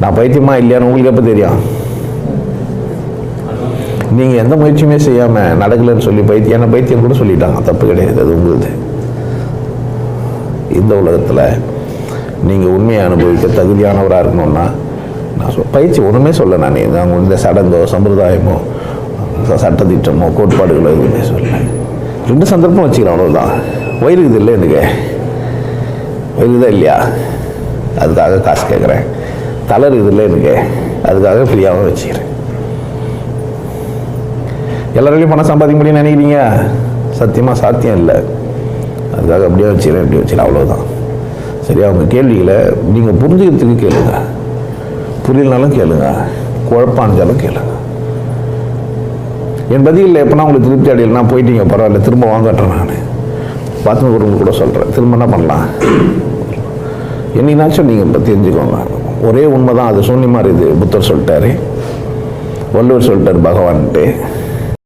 நான் பைத்தியமா இல்லையான்னு உங்களுக்கு எப்போ தெரியும்? நீங்கள் எந்த முயற்சியுமே செய்யாமல் நடக்கலைன்னு சொல்லி பைத்தியம் என்ன பைத்தியம் கூட சொல்லிட்டாங்க. தப்பு கிடையாது அது உங்களுது. இந்த உலகத்தில் நீங்கள் உண்மையை அனுபவிக்க தகுதியானவராக இருக்கணும்னா நான் சொல் பயிற்சி ஒன்றுமே சொல்ல நான் நாங்கள் இந்த சடங்கோ சம்பிரதாயமோ சட்டத்திட்டமோ கோட்பாடுகளோ எதுவுமே சொல்ல ரெண்டு சந்தர்ப்பம் வச்சுக்கிறேன் அவ்வளோதான் வயிறுக்குது இல்லை எனக்கு. வயிறுதான் இல்லையா? அதுக்காக காசு கேட்குறேன் தலை இல்லை எனக்கு. அதுக்காக ஃப்ரீயாகவும் வச்சுக்கிறேன். எல்லாராலையும் பணம் சம்பாதிக்க முடியும்னு நினைக்கிறீங்க? சத்தியமாக சாத்தியம் இல்லை. அதுக்காக அப்படியே வச்சுக்கிறேன் இப்படி வச்சுக்கிறேன் அவ்வளோதான் சரி அவங்க கேள்விகளை நீங்கள் புரிஞ்சுக்கிறதுக்கு கேளுங்க. புரியலனாலும் கேளுங்க. குழப்பாஞ்சாலும் கேளுங்க. என் பதிலில் எப்போனா உங்களுக்கு திருப்தி அடையலைனா போயிட்டீங்க பரவாயில்ல திரும்ப வாங்கட்டுறேன் நான். பாத்ரூம் குடும்பம் கூட சொல்கிறேன் திரும்ப என்ன பண்ணலாம்? என்னைக்குனாச்சும் நீங்கள் தெரிஞ்சுக்கோங்க. ஒரே உண்மை தான் அது சூன்யமாக இருக்குது புத்தர் சொல்லிட்டாரு. வள்ளுவர் சொல்லிட்டார் பகவான்ட்டு.